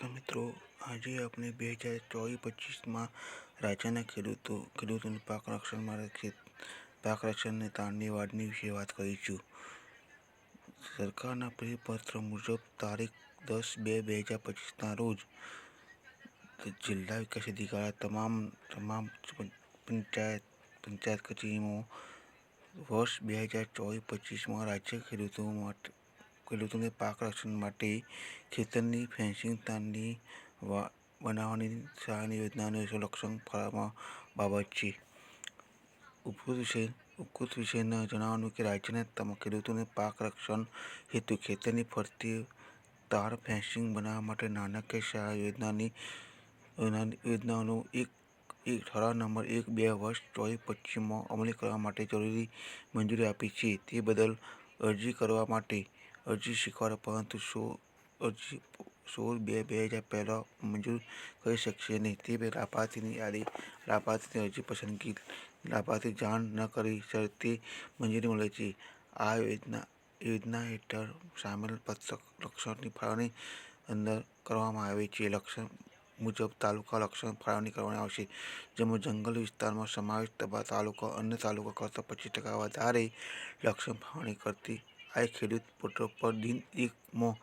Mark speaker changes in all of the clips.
Speaker 1: નમસ્કાર મિત્રો, આજે આપણે બે હજાર ચોવીસ પચીસમાં રાજ્યના ખેડૂતો, ખેડૂતોની પાક રક્ષણ માટે પાક રક્ષણની તાણની વાડની વિશે વાત કરીશું. સરકારના પરિપત્ર મુજબ તારીખ દસ બે બે હજાર પચીસના રોજ જિલ્લા વિકાસ અધિકારી તમામ તમામ પંચાયત પંચાયત કચેરીમાં વર્ષ બે હજાર ચોવીસ પચીસમાં રાજ્ય ખેડૂતો માટે ખેડૂતોને પાક રક્ષણ માટે ખેતરની ફેન્સિંગ, તારની બનાવવાની સહાયની યોજનાનું લક્ષણ ફાળવવા બાબત છે. ઉપકૃત વિશે, ઉપકૃત વિષયના જણાવવાનું કે રાજ્યના તમામ ખેડૂતોને પાક રક્ષણ હેતુ ખેતરની ફરતી તાર ફેન્સિંગ બનાવવા માટે નાણાકીય સહાય યોજનાની યોજનાઓનો એક એક ઠરાવ નંબર એક બે વર્ષ ચોવીસ પચીસમાં અમલી કરવા માટે જરૂરી મંજૂરી આપી છે. તે બદલ અરજી કરવા માટે અરજી સ્વીકારો પરંતુ સો અરજી સોળ બે બે હજાર પહેલાં મંજૂર કરી શકશે નહીં તે લાભાર્થીની યાદી લાભાર્થીની અરજી પસંદગી લાભાર્થી જાણ ન કરી શરતી મંજૂરી મળે છે આ યોજના યોજના હેઠળ સામેલ લક્ષણની ફાળવણી અંદર કરવામાં આવે છે લક્ષણ મુજબ તાલુકા લક્ષણ ફાળવણી કરવામાં આવશે જેમાં જંગલ વિસ્તારમાં સમાવેશ થવા તાલુકા અન્ય તાલુકા કરતાં પચીસ ટકા વધારે લક્ષણ ફાળવણી કરતી આ ખેડૂત પોર્ટલ પર દિન એકમાં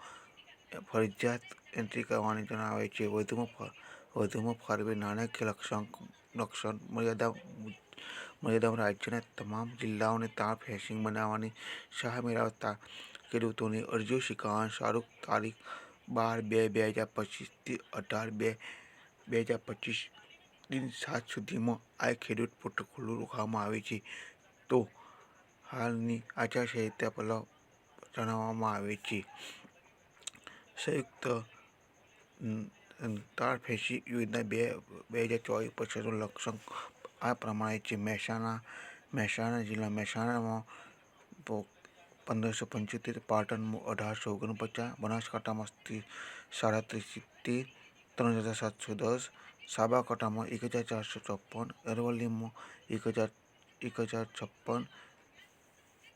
Speaker 1: ફરજિયાત એન્ટ્રી કરવાની જણાવે છે. વધુમાં વધુમાં ફાળવેલ નાણાકીય લક્ષણ લક્ષણ, મર્યાદા, મર્યાદામાં રાજ્યના તમામ જિલ્લાઓને તાણ ફેન્સિંગ બનાવવાની સહાય મેળવતા ખેડૂતોની અરજીઓ સ્વીકારવાની સારું તારીખ બાર બે બે હજાર પચીસથી અઢાર બે બે હજાર પચીસ દિન સાત સુધીમાં આ ખેડૂત પોર્ટલ ખુલ્લું રાખવામાં આવે છે. તો હાલની આચારસંહિતા પહેલાં જણાવવામાં આવે છે. સંયુક્ત તાર ફેન્સિંગ યોજના બે બે હજાર ચોવીસ પછીનું લક્ષણ આ પ્રમાણે છે. મહેસાણા મહેસાણા જિલ્લા મહેસાણામાં પંદરસો પંચોતેર પાટણમાં અઢારસો ઓગણપચાસ, બનાસકાંઠામાં સાડત્રીસ સિત્તેર ત્રણ હજાર સાતસો દસ, સાબરકાંઠામાં એક હજાર ચારસો ચોપન અરવલ્લીમાં એક હજાર એક હજાર છપ્પન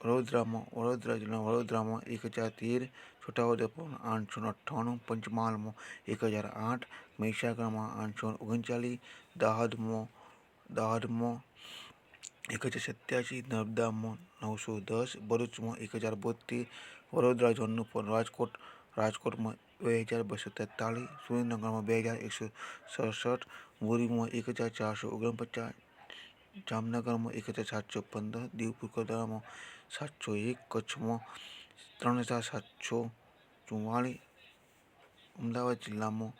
Speaker 1: વડોદરામાં, વડોદરા જિલ્લા વડોદરામાં એક હજાર તેર, છોટાઉદેપુરમાં આઠસો અઠ્ઠાણું, પંચમહાલમાં એક હજાર આઠ, મહીસાગરમાં આઠસો ઓગણચાલીસ, દાહોદમાં દાહોદમાં એક હજાર સત્યાસી, નર્મદામાં નવસો દસ, ભરૂચમાં એક હજાર બોતેર વડોદરા ઝોનનું રાજકોટ, રાજકોટમાં બે હજાર બસો તેતાલીસ, સુરેન્દ્રનગરમાં બે હજાર એકસો સડસઠ મોરીમાં એક હજાર ચારસો ઓગણપચાસ જામનગરમાં એક હજાર સાતસો પંદર દીવ કુકરદામાં સાતસો એક, કચ્છમાં ત્રણ હજાર સાતસો ચુમ્માળીસ અમદાવાદ જિલ્લામાં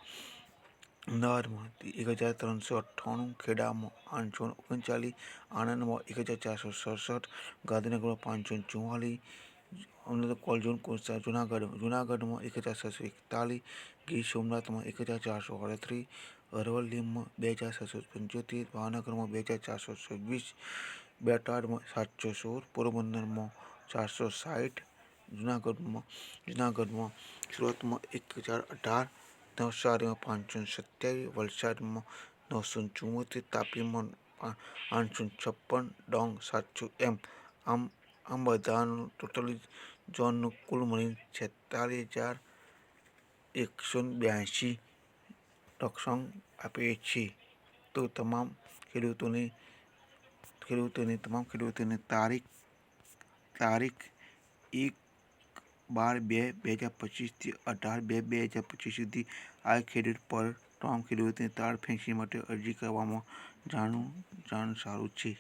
Speaker 1: અમદાવાદમાં એક હજાર ત્રણસો અઠ્ઠાણું, ખેડામાં આઠસો ઓગણચાલીસ, આણંદમાં એક હજાર ચારસો સડસઠ, ગાંધીનગરમાં પાંચસો ચુમ્માલીસ અમદાવાદ કોલઝોન કોસ્તા જુનાગઢ, જુનાગઢમાં એક હજાર છસો એકતાલીસ, ગીર સોમનાથમાં એક હજાર ચારસો અડત્રીસ અરવલ્લીમાં બે હજાર છસો પંચોતેર, ભાવનગરમાં બે હજાર ચારસો છવ્વીસ, બેટાડમાં સાતસો સોળ, પોરબંદરમાં ચારસો સાઠ, જુનાગઢમાં જુનાગઢમાં સુરતમાં એક હજાર અઢાર, નવસારીમાં પાંચસો સત્યાવીસ, વલસાડમાં નવસો ચુમ્મોતેર તાપીમાં આઠસો છપ્પન, ડોંગ સાતસો એમ. આમ આમ બધાનું ટોટલી ઝોનનું કુલ મળીને છેતાલીસ હજાર એકસો બ્યાસી રક્ષણ આપીએ છીએ. તો તમામ ખેડૂતોને ખેડૂતોને, તમામ ખેડૂતોને તારીખ તારીખ એક બાર બે બે હજાર પચીસથી અઢાર બે બે હજાર પચીસ સુધી આ ખેડૂત પર તમામ ખેડૂતોને તાર ફેંસી માટે અરજી કરવામાં જાણવું જાણ સારું છે.